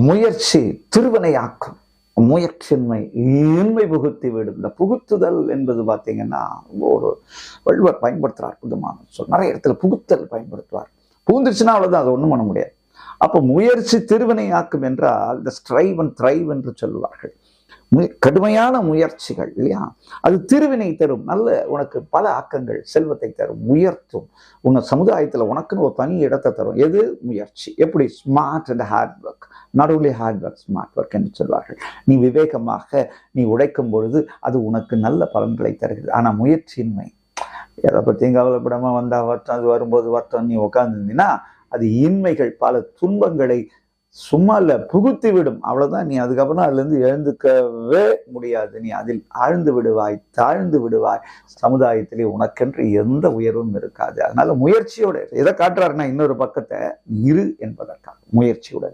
முயற்சி திருவினையாக்கும். முயற்சின்மை இன்மை புகுத்தி விடும். இந்த புகுத்துதல் என்பது பார்த்தீங்கன்னா ஒரு வள்ளுவர் பயன்படுத்துகிறார் அற்புதமான சொல். நிறைய இடத்துல புகுத்தல் பயன்படுத்துவார். புகுந்துருச்சுன்னா அவ்வளோதான் அதை ஒன்றும் பண்ண முடியாது. அப்போ முயற்சி திருவினையாக்கும் என்றால் இந்த ஸ்ட்ரைவ் அண்ட் த்ரைவ் என்று சொல்லுவார்கள். முய- கடுமையான முயற்சிகள் இல்லையா? அது திருவினை தரும். நல்ல உனக்கு பல ஆக்கங்கள் செல்வத்தை தரும் உயர்த்தும். உன்னை சமுதாயத்தில் உனக்குன்னு ஒரு தனி இடத்தை தரும். எது? முயற்சி. எப்படி? Smart and hard work not only hard work smart work என்று சொல்வார்கள் நீ விவேகமாக நீ உழைக்கும் பொழுது அது உனக்கு நல்ல பலன்களை தருகிறது. ஆனா முயற்சியின்மை. எதை பற்றியும் கவலைப்படாம வந்தா வருத்தம் அது வரும்போது வருத்தம் நீ உட்காந்துருந்தீங்கன்னா அது இன்மைகள் பல துன்பங்களை சும்மா இல்லை புகுத்தி விடும் அவ்வளவுதான். நீ அதுக்கப்புறம் அதுல இருந்து எழுந்துக்கவே முடியாது. நீ அதில் ஆழ்ந்து விடுவாய் தாழ்ந்து விடுவாய். சமுதாயத்திலே உனக்கென்று எந்த உயர்வும் இருக்காது. அதனால முயற்சியோட எதை காட்டுறாருன்னா இன்னொரு பக்கத்தை இரு என்பதற்காக முயற்சியோட